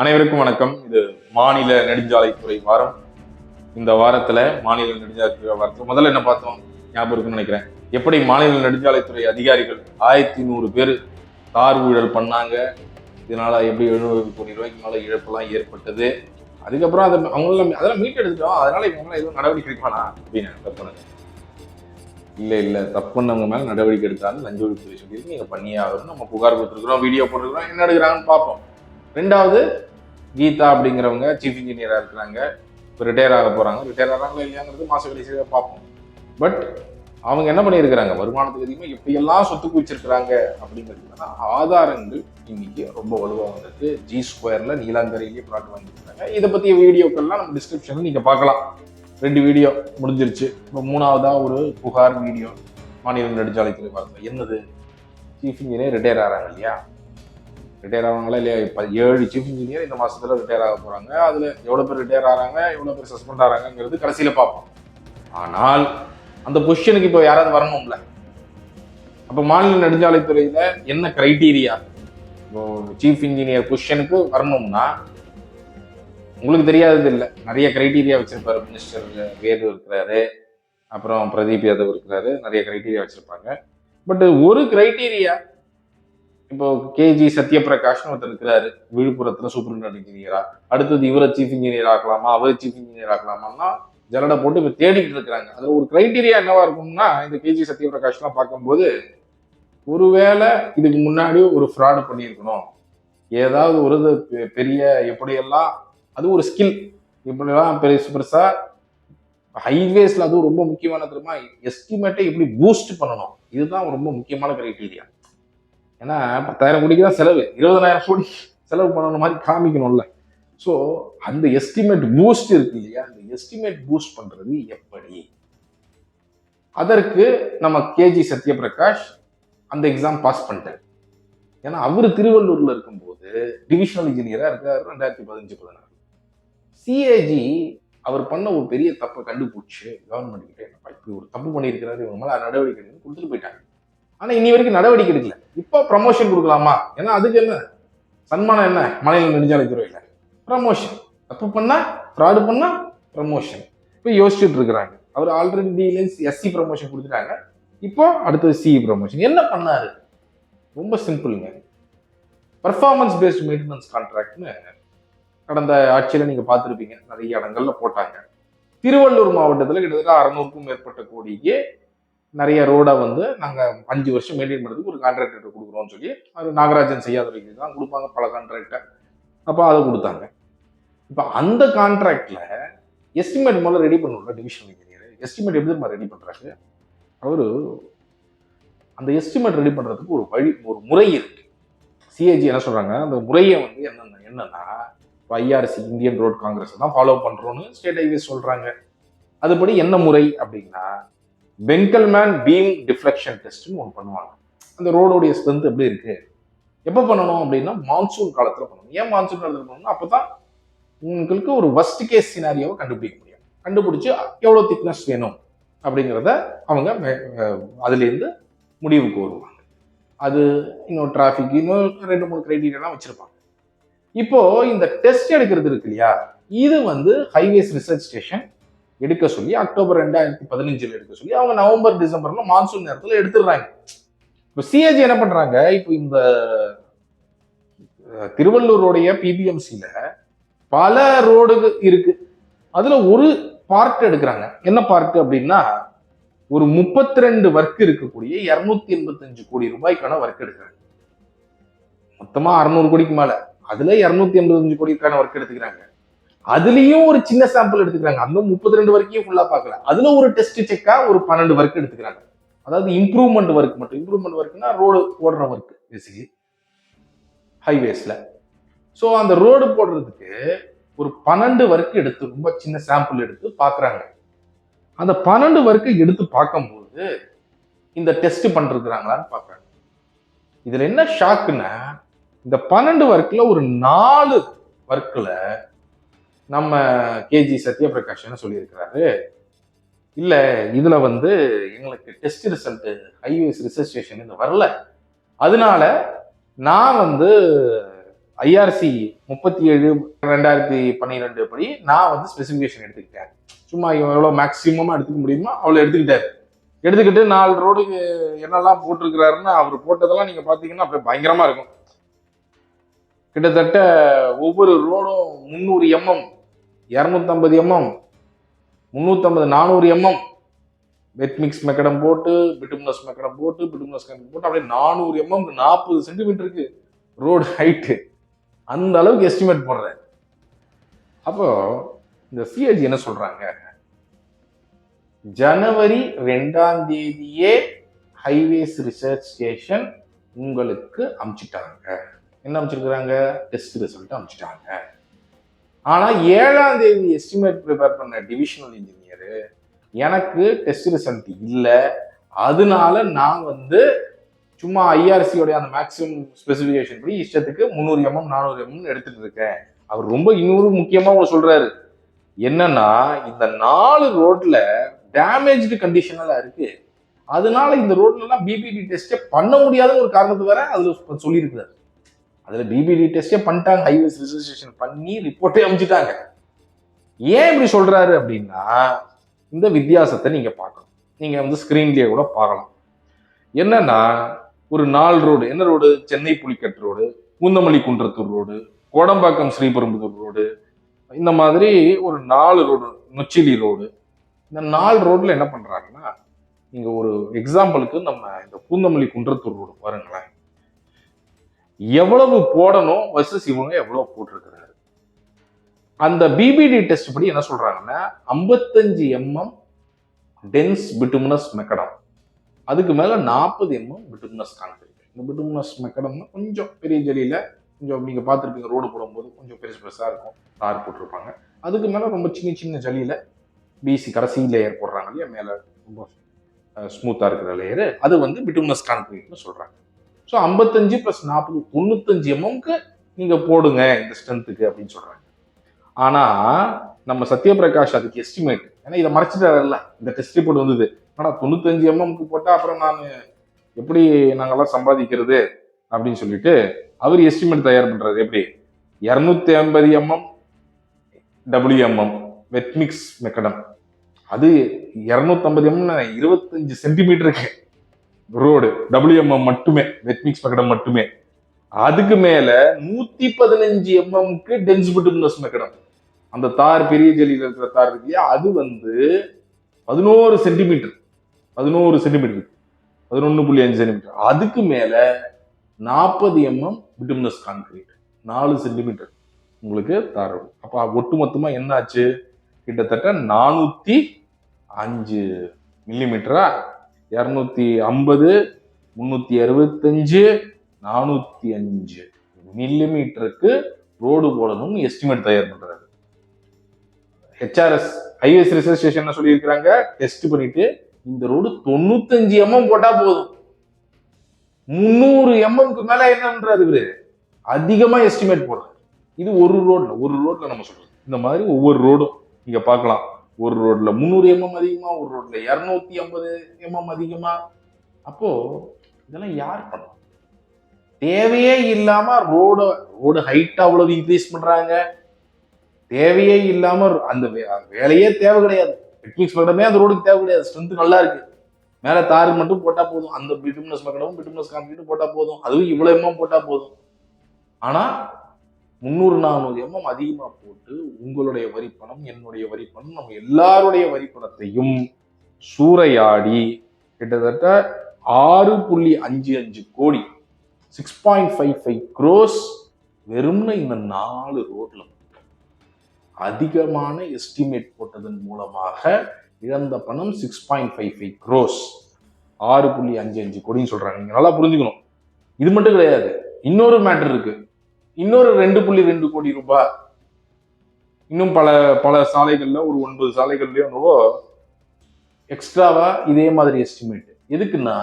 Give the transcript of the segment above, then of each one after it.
அனைவருக்கும் வணக்கம். இது மாநில நெடுஞ்சாலைத்துறை வாரம். இந்த வாரத்துல மாநில நெடுஞ்சாலைத்துறை வாரத்தில் முதல்ல என்ன பார்த்தோம்? ஞாபகம் இருக்குன்னு நினைக்கிறேன். எப்படி மாநில நெடுஞ்சாலைத்துறை அதிகாரிகள் ஆயிரத்தி நூறு பேர் தார் ஊழல் பண்ணாங்க. இதனால எப்படி எழுநூறு கோடி ரூபாய்க்கு மேல இழப்பெல்லாம் ஏற்பட்டது. அதுக்கப்புறம் அதை அவங்களாம் அதெல்லாம் மீட் எடுத்துட்டோம். அதனால இவங்க எதுவும் நடவடிக்கை எடுப்பானா அப்படின்னு தப்பு இல்லை இல்லை தப்பு பண்ணவங்க மேலே நடவடிக்கை எடுத்தாலும் லஞ்ச ஒழிப்புத்துறை சொல்லி நீங்கள் பண்ணியே ஆகணும். நம்ம புகார் கொடுத்துருக்குறோம் வீடியோ போட்டுருக்குறோம். என்ன எடுக்கிறாங்கன்னு பார்ப்போம். ரெண்டாவது கீதா அப்படிங்கிறவங்க சீஃப் இன்ஜினியராக இருக்கிறாங்க. இப்போ ரிட்டையர் ஆக போகிறாங்க ரிட்டையர் ஆகிறாங்களா இல்லையாங்கிறது மாச கடைசியாக பார்ப்போம். பட் அவங்க என்ன பண்ணியிருக்கிறாங்க? வருமானத்துக்கு அதிகமாக எப்படியெல்லாம் சொத்து குவிச்சிருக்கிறாங்க அப்படிங்கிறது ஆதாரங்கள் இன்னைக்கு ரொம்ப வலுவாக வந்திருக்கு. ஜி ஸ்கொயரில் நீலாங்கரையிலேயே ப்ராடக்ட் வாங்கியிருக்காங்க இதை பற்றிய வீடியோக்கள்லாம் நம்ம டிஸ்கிரிப்ஷனில் நீங்கள் பார்க்கலாம். ரெண்டு வீடியோ முடிஞ்சிருச்சு. இப்போ மூணாவதாக ஒரு புகார் வீடியோ. மாநில நெடுஞ்சாலைத்துறை பார்த்தோம் என்னது? சீஃப் இன்ஜினியர் ரிட்டையர் ஆகிறாங்க இல்லையா? ரிட்டையர் ஆகிறாங்களா இல்லையா? இப்போ ஏழு சீஃப் இன்ஜினியர் இந்த மாதத்தில் ரிட்டையர் ஆக போகிறாங்க அதில் எவ்வளோ பேர் ரிட்டையர் ஆகிறாங்க எவ்வளோ பேர் சஸ்பெண்ட் ஆகிறாங்கிறது கடைசியில் பார்ப்போம். ஆனால் அந்த பொசிஷனுக்கு இப்போ யாராவது வரணும்ல? அப்போ மாநில நெடுஞ்சாலைத்துறையில் என்ன கிரைட்டீரியா இப்போ சீஃப் இன்ஜினியர் பொசிஷனுக்கு வரணும்னா உங்களுக்கு தெரியாதது இல்லை. நிறைய கிரைட்டீரியா வச்சிருப்பாரு. மினிஸ்டர் வேறு இருக்கிறாரு. அப்புறம் பிரதீப் யாதவ் இருக்கிறாரு. நிறைய கிரைட்டீரியா வச்சிருப்பாங்க. பட் ஒரு கிரைட்டீரியா இப்போ கேஜி சத்யபிரகாஷ்னு ஒருத்தர் இருக்கிறாரு. விழுப்புரத்துல சூப்பரிண்டன்ட் இன்ஜினியரா அடுத்தது இவரை சீஃப் இன்ஜினியர் ஆக்கலாமா? அவரை சீஃப் இன்ஜினியர் ஆக்கலாமான்னா ஜலடை போட்டு இப்போ தேடிட்டு இருக்கிறாங்க. அதுல ஒரு கிரைட்டீரியா என்னவா இருக்கும்னா இந்த கேஜி சத்யபிரகாஷ்லாம் பார்க்கும்போது ஒருவேளை இதுக்கு முன்னாடி ஒரு ஃப்ராடு பண்ணியிருக்கணும். ஏதாவது ஒரு இது பெ- பெரிய எப்படியெல்லாம் அது ஒரு ஸ்கில் இப்படிலாம் பெருசு பெருசா ஹைவேஸ்ல அதுவும் ரொம்ப முக்கியமான தெரியுமா? எஸ்டிமேட்டை எப்படி பூஸ்ட் பண்ணணும்? இதுதான் ரொம்ப முக்கியமான கிரைட்டீரியா ஏன்னா பத்தாயிரம் கோடிக்கு தான் செலவு. இருபதனாயிரம் கோடி செலவு பண்ணணும் மாதிரி காமிக்கணும்ல. ஸோ அந்த எஸ்டிமேட் பூஸ்ட் இருக்கு இல்லையா? அந்த எஸ்டிமேட் பூஸ்ட் பண்ணுறது எப்படி? அதற்கு நம்ம கேஜி சத்யபிரகாஷ் அந்த எக்ஸாம் பாஸ் பண்ணிட்டார். ஏன்னா அவர் திருவள்ளூரில் இருக்கும்போது டிவிஷனல் இன்ஜினியராக இருக்கார் ரெண்டாயிரத்தி பதினஞ்சு பதினாறு. சிஏஜி அவர் பண்ண ஒரு பெரிய தப்பை கண்டுபிடிச்சி கவர்மெண்ட் கிட்ட என்ன இப்படி ஒரு தப்பு பண்ணியிருக்கிறாரு இவங்க மேலே நடவடிக்கை கொடுத்துட்டு போயிட்டாங்க. ஆனால் இனி வரைக்கும் நடவடிக்கை எடுக்கல. இப்போ ப்ரமோஷன் கொடுக்கலாமா? ஏன்னா அதுக்கு என்ன? சன்மானம் என்ன? மாநில நெடுஞ்சாலைத்துறையில ப்ரமோஷன் தப்பு பண்ணால் ஃப்ராடு பண்ணால் ப்ரமோஷன் இப்போ யோசிச்சுட்டு இருக்கிறாங்க. அவர் ஆல்ரெடி எஸ்சி ப்ரமோஷன் கொடுத்துட்டாங்க. இப்போ அடுத்தது சிஇ ப்ரமோஷன் என்ன பண்ணாரு? ரொம்ப சிம்பிளுங்க பர்ஃபார்மன்ஸ் பேஸ்ட் மெயின்டெனன்ஸ் கான்ட்ராக்ட்னு கடந்த ஆட்சியில் நீங்கள் பார்த்துருப்பீங்க. நிறைய இடங்கள்ல போட்டாங்க. திருவள்ளூர் மாவட்டத்தில் கிட்டத்தட்ட அறநூறுக்கும் மேற்பட்ட கோடிக்கு நிறைய ரோடை வந்து நாங்கள் அஞ்சு வருஷம் மெயின்டைன் பண்ணுறதுக்கு ஒரு கான்ட்ராக்டர் கொடுக்குறோம்னு சொல்லி அது நாகராஜன் செய்யாதவைக்கு தான் கொடுப்பாங்க பல கான்ட்ராக்டை அப்போ அதை கொடுத்தாங்க. இப்போ அந்த கான்ட்ராக்டில் எஸ்டிமேட் முதல்ல ரெடி பண்ணணும்ல டிவிஷன் இன்ஜினியர் எஸ்டிமேட் எப்படி நம்ம ரெடி பண்ணுறாரு அவர் அந்த எஸ்டிமேட் ரெடி பண்ணுறதுக்கு ஒரு வழி ஒரு முறை இருக்குது சிஏஜி என்ன சொல்கிறாங்க அந்த முறையை வந்து என்னென்ன என்னன்னா ஐஆர்சி இந்தியன் ரோட் காங்கிரஸ் தான் ஃபாலோ பண்ணுறோன்னு ஸ்டேட் ஹைவேஸ் சொல்கிறாங்க அதுபடி என்ன முறை அப்படின்னா பென்கல்மேன் பீம் டிஃப்ளெக்ஷன் டெஸ்ட்னு ஒன்று பண்ணுவாங்க. அந்த ரோடோடைய ஸ்ட்ரென்த் எப்படி இருக்கு? எப்போ பண்ணணும் அப்படின்னா மான்சூன் காலத்தில் பண்ணணும். ஏன் மான்சூன் காலத்தில் பண்ணணும்னா அப்போ தான் உங்களுக்கு ஒரு worst கேஸ் சினாரியாவை கண்டுபிடிக்க முடியும். கண்டுபிடிச்சி எவ்வளோ திக்னஸ் வேணும் அப்படிங்கிறத அவங்க அதுலேருந்து முடிவுக்கு வருவாங்க. அது இன்னும் டிராஃபிக் இன்னும் ரெண்டு மூணு கிரைட்டீரியாலாம் வச்சுருப்பாங்க. இப்போது இந்த டெஸ்ட் எடுக்கிறது இருக்கு இல்லையா? இது வந்து ஹைவேஸ் ரிசர்ச் ஸ்டேஷன் எடுக்க சொல்லி அக்டோபர் ரெண்டாயிரத்தி பதினஞ்சுல எடுக்க சொல்லி அவங்க நவம்பர் டிசம்பர்ல மான்சூன் நேரத்தில் எடுத்துடுறாங்க. இப்போ சிஏஜி என்ன பண்றாங்க? இப்போ இந்த திருவள்ளூருடைய பிபிஎம்சியில பல ரோடு இருக்கு. அதுல ஒரு பார்ட் எடுக்கிறாங்க. என்ன பார்ட் அப்படின்னா ஒரு முப்பத்தி ரெண்டு ஒர்க் இருக்கக்கூடிய இருநூத்தி எண்பத்தஞ்சு கோடி ரூபாய்க்கான ஒர்க் எடுக்கிறாங்க. மொத்தமா அறுநூறு கோடிக்கு மேல. அதுல இருநூத்தி எண்பத்தஞ்சு கோடிக்கான ஒர்க் எடுத்துக்கிறாங்க. அதுலயும் ஒரு சின்ன சாம்பிள் எடுத்துக்கிறாங்க. அந்த முப்பத்தி ரெண்டு வரைக்கும் ஃபுல்லா பார்க்கல. அதுல ஒரு டெஸ்ட் செக்கா ஒரு பன்னெண்டு ஒர்க் எடுத்துக்கிறாங்க. அதாவது இம்ப்ரூவ்மெண்ட் ஒர்க் மட்டும். இம்ப்ரூவ்மெண்ட் ஒர்க்னா ரோடு போடுற ஒர்க் பேசிக்கலி ஹைவேஸ்ல ஸோ அந்த ரோடு போடுறதுக்கு ஒரு பன்னெண்டு ஒர்க் எடுத்து ரொம்ப சின்ன சாம்பிள் எடுத்து பார்க்குறாங்க அந்த பன்னெண்டு ஒர்க்கை எடுத்து பார்க்கும்போது இந்த டெஸ்ட் பண்ணிருக்கிறாங்களான்னு பார்க்குறாங்க இதுல என்ன ஷாக்குன்னா இந்த பன்னெண்டு ஒர்க்ல ஒரு நாலு ஒர்க்ல நம்ம கேஜி சத்யபிரகாஷ்னு சொல்லியிருக்கிறாரு? இல்லை இதில் வந்து எங்களுக்கு டெஸ்ட் ரிசல்ட்டு ஹைவேஸ் ரிசர்வேஷன் இது வரல. அதனால நான் வந்து ஐஆர்சி முப்பத்தி ஏழு ரெண்டாயிரத்தி பன்னிரெண்டு படி நான் வந்து ஸ்பெசிஃபிகேஷன் எடுத்துக்கிட்டேன். சும்மா எவ்வளோ மேக்ஸிமமாக எடுத்துக்க முடியுமோ அவ்வளோ எடுத்துக்கிட்டாரு. எடுத்துக்கிட்டு நாலு ரோடுக்கு என்னெல்லாம் போட்டிருக்கிறாருன்னு அவர் போட்டதெல்லாம் நீங்கள் பார்த்தீங்கன்னா அப்படியே பயங்கரமாக இருக்கும். கிட்டத்தட்ட ஒவ்வொரு ரோடும் முந்நூறு எம்எம் இரநூத்தம்பது எம்எம் முந்நூற்றம்பது நானூறு எம்எம். வெட்மிக்ஸ் மெக்கடம் போட்டு பிட்டுமினஸ் மெக்கடம் போட்டு பிட்டுமினஸ் மெக்கடம் போட்டு அப்படியே நானூறு எம்எம் நாற்பது சென்டிமீட்டருக்கு ரோடு ஹைட்டு அந்த அளவுக்கு எஸ்டிமேட் போடுறேன். அப்போ இந்த சிஏஜி என்ன சொல்றாங்க? ஜனவரி ரெண்டாம் தேதியே ஹைவேஸ் ரிசர்ச் ஸ்டேஷன் உங்களுக்கு அமுச்சிட்டாங்க. என்ன அமுச்சிருக்கிறாங்க? Test result அமுச்சிட்டாங்க. ஆனால் ஏழாம் தேதி எஸ்டிமேட் ப்ரிப்பேர் பண்ண டிவிஷனல் இன்ஜினியர் எனக்கு டெஸ்ட் ரிசல்ட் இல்லை. அதனால நான் வந்து சும்மா ஐஆர்சியோட அந்த மேக்ஸிமம் ஸ்பெசிஃபிகேஷன் படி இஷ்டத்துக்கு முந்நூறு எம்எம் நானூறு எம்எம் எடுத்துட்டு இருக்கேன். அவர் ரொம்ப இன்னொரு முக்கியமாக ஒன்று சொல்றாரு. என்னன்னா இந்த நாலு ரோட்ல டேமேஜ்டு கண்டிஷனெல்லாம் இருக்கு. அதனால இந்த ரோட்லலாம் பிபிடி டெஸ்ட்டே பண்ண முடியாதுன்னு ஒரு காரணத்து வேற அதில் சொல்லியிருக்கிறார். அதில் பிபிடி டெஸ்டே பண்ணிட்டாங்க. ஹைவேஸ் ரிஜிஸ்ட்ரேஷன் பண்ணி ரிப்போர்ட்டே அமைச்சிட்டாங்க. ஏன் இப்படி சொல்கிறாரு அப்படின்னா இந்த வித்தியாசத்தை நீங்கள் பார்க்கணும். நீங்கள் வந்து ஸ்க்ரீன்லேயே கூட பார்க்கலாம். என்னன்னா ஒரு நாலு ரோடு என்ன road Chennai Pulicat road Poonamallee Kundrathur road Kodambakkam Sriperumbudur road இந்த மாதிரி ஒரு நாலு ரோடு நொச்சிலி ரோடு இந்த நாலு ரோட்டில் என்ன பண்ணுறாங்கன்னா நீங்கள் ஒரு எக்ஸாம்பிளுக்கு நம்ம இந்த பூந்தமல்லி குன்றத்தூர் ரோடு பாருங்களேன். எவ்வளவு போடணும் வர்சஸ் இவங்க எவ்வளவு போட்டிருக்கிறாரு. அந்த பிபிடி டெஸ்ட் படி என்ன சொல்றாங்கன்னா ஐம்பத்தஞ்சு எம்எம் டென்ஸ் பிட்டுமினஸ் மெக்கடம் அதுக்கு மேல நாற்பது எம்எம் பிட்டுமினஸ் கான்கிரீட் இந்த பிட்டுமினஸ் மெக்கடம்னா கொஞ்சம் பெரிய ஜெலியில கொஞ்சம் நீங்க பார்த்துருப்பீங்க ரோடு போடும்போது கொஞ்சம் பெருசு பெருசா இருக்கும் தார் போட்டிருப்பாங்க. அதுக்கு மேல ரொம்ப சின்ன சின்ன ஜலியில பிசி கடைசி லேயர் போடுறாங்க இல்லையா மேல ரொம்ப ஸ்மூத்தா இருக்கிற லேயர் அது வந்து பிட்டுமினஸ் கான்கிரீட்னு சொல்றாங்க. ஸோ ஐம்பத்தஞ்சு ப்ளஸ் நாற்பது தொண்ணூத்தஞ்சு எம்எம்க்கு நீங்கள் போடுங்க இந்த ஸ்ட்ரென்த்துக்கு அப்படின்னு சொல்கிறாங்க ஆனால் நம்ம சத்யபிரகாஷ் அதுக்கு எஸ்டிமேட் ஏன்னா இதை மறைச்சிட்டாருல்ல. இந்த டெஸ்ட் ரிப்போர்ட் வந்தது. ஆனால் தொண்ணூத்தஞ்சு எம்எம்க்கு போட்டால் அப்புறம் நான் எப்படி நாங்கள்லாம் சம்பாதிக்கிறது அப்படின்னு சொல்லிட்டு அவர் எஸ்டிமேட் தயார் பண்ணுறது எப்படி? இரநூத்தி ஐம்பது எம்எம் டபிள்யூஎம்எம் வெட்மிக்ஸ் மெக்கடம் அது இரநூத்தம்பது எம்எம் இருபத்தஞ்சு சென்டிமீட்டருக்கு ரோடு டபிள்யூஎம்எம் மட்டுமே. வெட்மிக்ஸ் மக்கடம் மட்டுமே. அதுக்கு மேல நூத்தி பதினஞ்சு எம்எம்க்கு டென்ஸ் பிட்டும்னஸ் மக்கடம் அந்த தார் பெரிய ஜெல்லியில் இருக்கிற தார் இருக்கு அது வந்து பதினோரு சென்டிமீட்டர் பதினோரு சென்டிமீட்டர் பதினொன்று புள்ளி அஞ்சு சென்டிமீட்டர் அதுக்கு மேல நாற்பது எம்எம் பிட்டுமினஸ் கான்கிரீட் நாலு சென்டிமீட்டர் உங்களுக்கு தார் அப்போ ஒட்டு மொத்தமா என்னாச்சு? கிட்டத்தட்ட நானூத்தி அஞ்சு மில்லிமீட்டரா இரநூத்தி ஐம்பது முன்னூத்தி அறுபத்தஞ்சு நானூத்தி அஞ்சு. மில்லிமீட்டருக்கு ரோடு போடணும்னு எஸ்டிமேட் தயார் பண்றாரு. ஹெச்ஆர்எஸ் ஹைவேஸ் ரிசர்ச் ஸ்டேஷன் என்ன சொல்லியிருக்கிறாங்க டெஸ்ட் பண்ணிட்டு இந்த ரோடு தொண்ணூத்தஞ்சு எம்எம் போட்டா போதும். முந்நூறு எம்எம்க்கு மேல என்னன்றாரு இவரு? அதிகமா எஸ்டிமேட் போடுறாரு. இது ஒரு ரோட்ல ஒரு ரோட்ல நம்ம சொல்றோம் இந்த மாதிரி ஒவ்வொரு ரோடும் நீங்க பார்க்கலாம். ஒரு ரோட்ல முந்நூறு எம்எம் அதிகமா ஒரு ரோட்ல இரநூத்தி ஐம்பது எம்எம் அதிகமா. அப்போ இதெல்லாம் யார் பண்ணும் தேவையே இல்லாம ரோட ரோடு ஹைட் அவ்வளவு இன்க்ரீஸ் பண்றாங்க. தேவையே இல்லாம அந்த வே- வேலையே தேவை கிடையாது. டெக்னிக்ஸ் மட்டுமே அந்த ரோடுக்கு தேவை கிடையாது. ஸ்ட்ரென்த் நல்லா இருக்கு. மேலே தார் மட்டும் போட்டால் போதும். அந்த பிட்டுமினஸ் மக்களவும் பிட்டுமினஸ் கான்கிரீட்டும் போட்டால் போதும். அதுவும் இவ்வளோ எம்எம் போட்டால் போதும். ஆனால் முந்நூறு நானூறு எம்எம் அதிகமாக போட்டு உங்களுடைய வரிப்பணம் என்னுடைய வரிப்பணம் நம்ம எல்லாருடைய வரிப்பணத்தையும் சூறையாடி கிட்டத்தட்ட ஆறு புள்ளி அஞ்சு அஞ்சு கோடி six point five five crores வெறும்னு இந்த நாலு ரோட்ல அதிகமான எஸ்டிமேட் போட்டதன் மூலமாக இழந்த பணம் six point five five crores ஆறு புள்ளி அஞ்சு அஞ்சு கோடின்னு சொல்றாங்க. நீங்க நல்லா புரிஞ்சுக்கணும். இது மட்டும் கிடையாது. இன்னொரு மேட்டர் இருக்கு. இன்னொரு ரெண்டு புள்ளி ரெண்டு கோடி ரூபாய். இன்னும் பல பல சாலைகளில் ஒரு ஒன்பது சாலைகள்லயோ என்னவோ எக்ஸ்ட்ராவா இதே மாதிரி எஸ்டிமேட் எதுக்குன்னா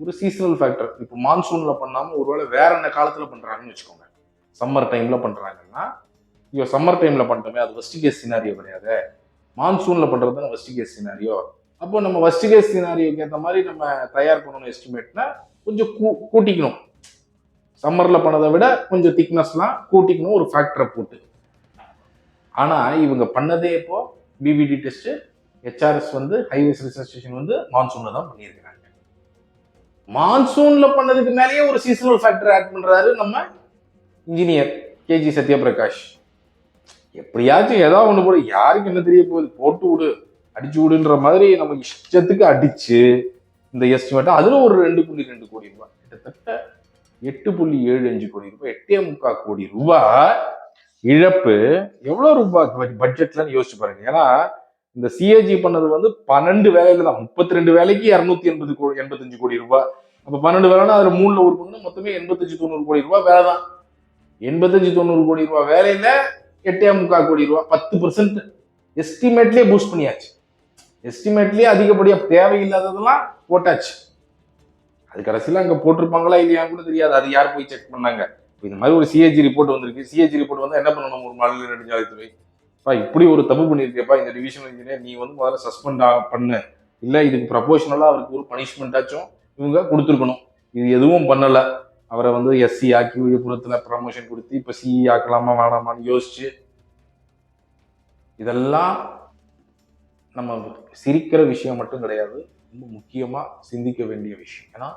ஒரு சீசனல் ஃபேக்டர் இப்போ மான்சூன்ல பண்ணாம ஒருவேளை வேற என்ன காலத்துல பண்றாங்கன்னு வச்சுக்கோங்க. சம்மர் டைம்ல பண்றாங்கன்னா ஐயோ சம்மர் டைம்ல பண்ணிட்டோமே அது ஃபர்ஸ்ட் கேஸ் சினாரியோ கிடையாது. மான்சூன்ல பண்றது தான் ஃபர்ஸ்ட் கேஸ் சினாரியோ அப்போ நம்ம ஃபர்ஸ்ட் கேஸ் சினாரியோக்கு ஏற்ற மாதிரி நம்ம தயார் பண்ணணும் எஸ்டிமேட்னா கொஞ்சம் கூ கூட்டிக்கணும். சம்மரில் பண்ணதை விட கொஞ்சம் திக்னஸ்லாம் கூட்டிக்கணும் ஒரு ஃபேக்டரை போட்டு. ஆனால் இவங்க பண்ணதே இப்போ பிபிடி டெஸ்ட்டு ஹெச்ஆர்எஸ் வந்து ஹைவேஸ் ரிசர்ச் ஸ்டேஷன் வந்து மான்சூனில் தான் பண்ணியிருக்கிறாங்க. மான்சூனில் பண்ணதுக்கு மேலேயே ஒரு சீசனல் ஃபேக்டர் ஆட் பண்ணுறாரு நம்ம இன்ஜினியர் கேஜி சத்யபிரகாஷ் எப்படியாச்சும் ஏதாவது ஒன்று போடு யாருக்கு என்ன தெரிய போகுது? போட்டு விடு அடிச்சு விடுன்ற மாதிரி நம்ம இஷ்டத்துக்கு அடிச்சு இந்த எஸ்டிமேட்டை அதில் ஒரு ரெண்டு புள்ளி ரெண்டு கோடி ரூபாய். கிட்டத்தட்ட எட்டு புள்ளி ஏழு அஞ்சு கோடி ரூபாய் எட்டே முக்கால் கோடி ரூபாய் இழப்பு. எவ்வளோ ரூபாய் பட்ஜெட்லன்னு யோசிச்சு பாருங்க. ஏன்னா இந்த சிஏஜி பண்ணது வந்து பன்னெண்டு வேலையில தான். முப்பத்தி ரெண்டு வேலைக்கு இரநூத்தி எண்பது கோடி எண்பத்தஞ்சு கோடி ரூபாய். அப்போ பன்னெண்டு வேலைன்னா அதில் மூணுல ஒரு பங்கு மொத்தமே எண்பத்தஞ்சு தொண்ணூறு கோடி ரூபாய் வேலை தான். எண்பத்தஞ்சு தொண்ணூறு கோடி ரூபாய் வேலையில எட்டே முக்கால் கோடி ரூபாய். பத்து பர்சன்ட் எஸ்டிமேட்லேயே பூஸ்ட் பண்ணியாச்சு. எஸ்டிமேட்லேயே அதிகப்படியாக தேவையில்லாததெல்லாம் போட்டாச்சு. அது கடைசியில் அங்கே போட்டிருப்பாங்களா இல்லையான்னு கூட தெரியாது. அது யார் போய் செக் பண்ணாங்க? இப்போ இந்த மாதிரி ஒரு சிஏஜி ரிப்போர்ட் வந்திருக்கு. சிஏஜி ரிப்போர்ட் வந்து என்ன பண்ணணும்? ஒரு மாநில நெடுஞ்சாலைத்துறை. இப்போ இப்படி ஒரு தப்பு பண்ணியிருக்கியப்பா இந்த டிவிஷனல் இன்ஜினியர் நீ வந்து முதல்ல சஸ்பெண்ட் பண்ணு. இல்லை இதுக்கு ப்ரப்போஷனலாக அவருக்கு ஒரு பனிஷ்மெண்ட்டாச்சும் இவங்க கொடுத்துருக்கணும். இது எதுவும் பண்ணலை. அவரை வந்து எஸ்சி ஆக்கி விழுப்புரத்தில் ப்ரமோஷன் கொடுத்து இப்போ சிஇ ஆக்கலாமா வேணாமான்னு யோசிச்சு இதெல்லாம் நம்ம சிரிக்கிற விஷயம் மட்டும் கிடையாது ரொம்ப முக்கியமா சிந்திக்க வேண்டிய விஷயம். ஏன்னா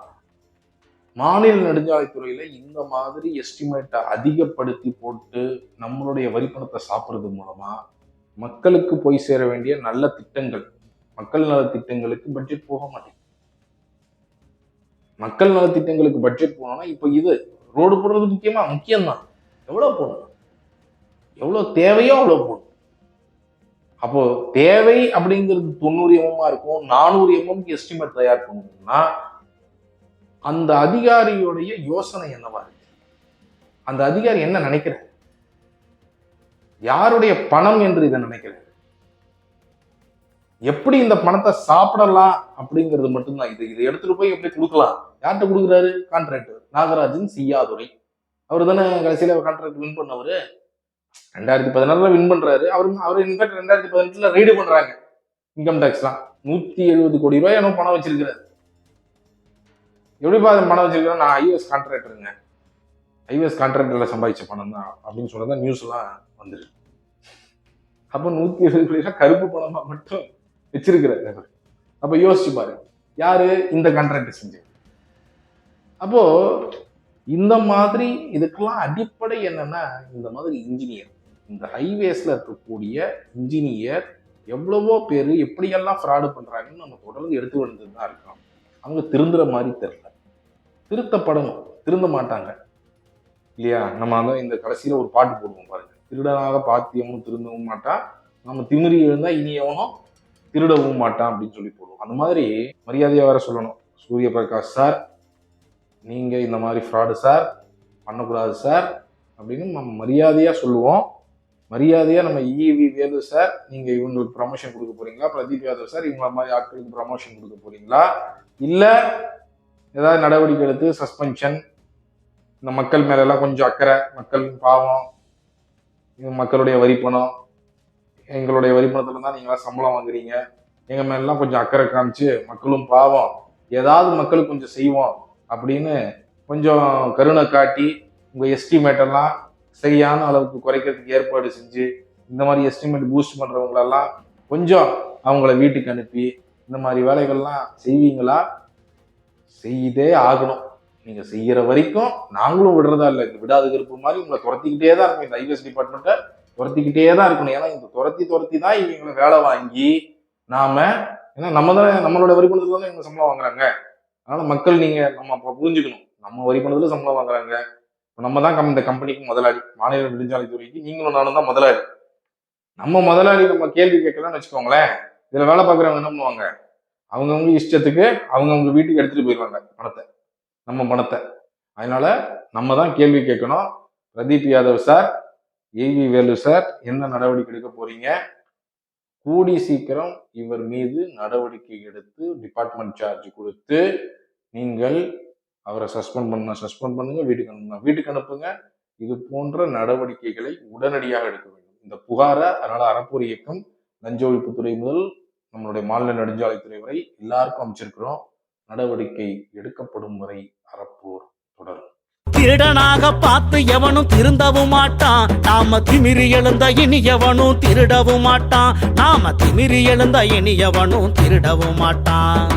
மாநில நெடுஞ்சாலைத்துறையில் இந்த மாதிரி எஸ்டிமேட்டை அதிகப்படுத்தி போட்டு நம்மளுடைய வரிப்பணத்தை சாப்பிட்றது மூலமா மக்களுக்கு போய் சேர வேண்டிய நல்ல திட்டங்கள் மக்கள் நல திட்டங்களுக்கு பட்ஜெட் போக மாட்டேங்குது. மக்கள் நல திட்டங்களுக்கு பட்ஜெட் போனோம்னா இப்போ இது ரோடு போடுறது முக்கியமா? முக்கியம்தான். எவ்வளவு போடணும்? எவ்வளவு தேவையோ அவ்வளோ போடணும். அப்போ தேவை அப்படிங்கிறது தொண்ணூறு எம்எம்மா இருக்கும் நானூறு எம்எம் எஸ்டிமேட் தயார் பண்ணணும்னா அந்த அதிகாரியுடைய யோசனை என்னவா இருக்கு? அந்த அதிகாரி என்ன நினைக்கிறார்? யாருடைய பணம் என்று இதை நினைக்கிறார்? எப்படி இந்த பணத்தை சாப்பிடலாம் அப்படிங்கிறது மட்டும்தான். இது இதை எடுத்துட்டு போய் எப்படி கொடுக்கலாம்? யார்கிட்ட கொடுக்குறாரு? கான்ட்ராக்டர் நாகராஜன் சியாதுரை அவர் தானே கடைசியில் கான்ட்ராக்ட் வின் பண்ணவர். ரெண்டாயிரத்தி பதினாறுல வின் பண்றாரு. அவர் அவர் இன்ஃபேக்ட் ரெண்டாயிரத்தி பதினெட்டுல ரெய்டு பண்றாங்க. இன்கம் டேக்ஸ்லாம் நூத்தி எழுபது கோடி ரூபாய் என்ன பணம் வச்சிருக்கிறாரு. எப்படிப்பா பணம் வச்சிருக்கிறேன் நான் ஐஎஸ் கான்ட்ராக்டருங்க ஐஎஸ் கான்ட்ராக்டர்ல சம்பாதிச்ச பணம் தான் அப்படின்னு சொல்லதான் நியூஸ் எல்லாம் வந்துருக்கு அப்போ நூத்தி எழுபது கோடி ரூபாய் கருப்பு பணமா மட்டும் வச்சிருக்கிறாரு அப்ப யோசிச்சு பாரு. யாரு? இந்த கான்ட்ராக்ட் செஞ்சு. அப்போ இந்த மாதிரி இதுக்கெல்லாம் அடிப்படை என்னன்னா இந்த மாதிரி இன்ஜினியர் இந்த ஹைவேஸில் இருக்கக்கூடிய இன்ஜினியர் எவ்வளவோ பேர் எப்படியெல்லாம் ஃப்ராடு பண்ணுறாங்கன்னு நம்ம தொடர்ந்து எடுத்து வந்துட்டு தான் இருக்கோம். அவங்க திருந்துற மாதிரி தெரில திருத்தப்படணும். திருந்த மாட்டாங்க. இல்லையா? நம்ம அதான் இந்த கடைசியில் ஒரு பாட்டு போடுவோம் பாருங்க. திருடனாக பார்த்து எவனும் திருந்தவும் மாட்டான். நம்ம திமிரி எழுந்தால் இனி எவனும் திருடவும் மாட்டான் அப்படின்னு சொல்லி போடுவோம். அந்த மாதிரி மரியாதையாக வேற சொல்லணும். சூரிய பிரகாஷ் சார் நீங்கள் இந்த மாதிரி ஃப்ராடு சார் பண்ணக்கூடாது சார் அப்படின்னு நம்ம மரியாதையாக சொல்லுவோம். மரியாதையாக நம்ம இவி வேலு சார் நீங்கள் இவங்களுக்கு ப்ரமோஷன் கொடுக்க போகிறீங்களா பிரதீப் யாதவ் சார் இவங்கள மாதிரி ஆட்களுக்கு ப்ரமோஷன் கொடுக்க போகிறீங்களா இல்லை ஏதாவது நடவடிக்கை எடுத்து சஸ்பென்ஷன் இந்த மக்கள் மேலெல்லாம் கொஞ்சம் அக்கறை மக்கள் பாவம் மக்களுடைய வரிப்பணம் எங்களுடைய வரிப்பணத்தில் தான் நீங்களாம் சம்பளம் வாங்குறீங்க. எங்கள் மேலாம் கொஞ்சம் அக்கறை காமிச்சு மக்களும் பாவம் ஏதாவது மக்களுக்கு கொஞ்சம் செய்வோம் அப்படின்னு கொஞ்சம் கருணை காட்டி உங்கள் எஸ்டிமேட்டெல்லாம் சரியான அளவுக்கு குறைக்கிறதுக்கு ஏற்பாடு செஞ்சு இந்த மாதிரி எஸ்டிமேட் பூஸ்ட் பண்ணுறவங்களெல்லாம் கொஞ்சம் அவங்கள வீட்டுக்கு அனுப்பி இந்த மாதிரி வேலைகள்லாம் செய்வீங்களா? செய்தே ஆகணும். நீங்கள் செய்கிற வரைக்கும் நாங்களும் விடுறதா இல்லை. இந்த விடாது கருப்பு மாதிரி உங்களை துரத்திக்கிட்டே தான் இருக்கும் இந்த ஐவிஎஸ் டிபார்ட்மெண்ட்டை துரத்திக்கிட்டே தான் இருக்கணும். ஏன்னா இந்த துரத்தி துரத்தி தான் இவங்களை வேலை வாங்கி நாம ஏன்னா நம்ம தானே நம்மளோட வரி பணத்துல தானே இவங்க சம்பளம் வாங்குறாங்க. அதனால மக்கள் நீங்க நம்ம புரிஞ்சுக்கணும். நம்ம வரி பணத்துல சம்பளம் வாங்குறாங்க. நம்ம தான் கம்- இந்த கம்பெனிக்கு முதலாளி மாநில நெடுஞ்சாலைத்துறைக்கு நீங்களும் நானும் தான் முதலாளி. நம்ம முதலாளி நம்ம கேள்வி கேட்கலாம்னு வச்சுக்கோங்களேன். இதில் வேலை பார்க்குறவங்க என்ன பண்ணுவாங்க? அவங்கவுங்க இஷ்டத்துக்கு அவங்கவுங்க வீட்டுக்கு எடுத்துகிட்டு போயிடுவாங்க பணத்தை. நம்ம பணத்தை. அதனால நம்ம தான் கேள்வி கேட்கணும். Pradeep Yadav sir A V Velu என்ன நடவடிக்கை எடுக்க போறீங்க? கூடி சீக்கிரம் இவர் மீது நடவடிக்கை எடுத்து டிபார்ட்மெண்ட் சார்ஜ் கொடுத்து நீங்கள் அவரை சஸ்பெண்ட் பண்ண சஸ்பெண்ட் பண்ணுங்க வீட்டுக்கு அனுப்புங்க வீட்டுக்கு அனுப்புங்க. இது போன்ற நடவடிக்கைகளை உடனடியாக எடுக்க வேண்டும். இந்த புகாரை அதனால அறப்போர் இயக்கம் லஞ்ச ஒழிப்புத்துறை முதல் நம்மளுடைய மாநில நெடுஞ்சாலைத்துறை வரை எல்லாருக்கும் அமைச்சிருக்கிறோம் நடவடிக்கை எடுக்கப்படும் வரை அறப்போர் தொடரும். திருடனாக பார்த்து எவனும் திருந்தவும் மாட்டான். நாம திமிரி எழுந்த இனி எவனும் திருடவும் மாட்டான். நாம திமிரி எழுந்த இனி எவனும் திருடவும் மாட்டான்.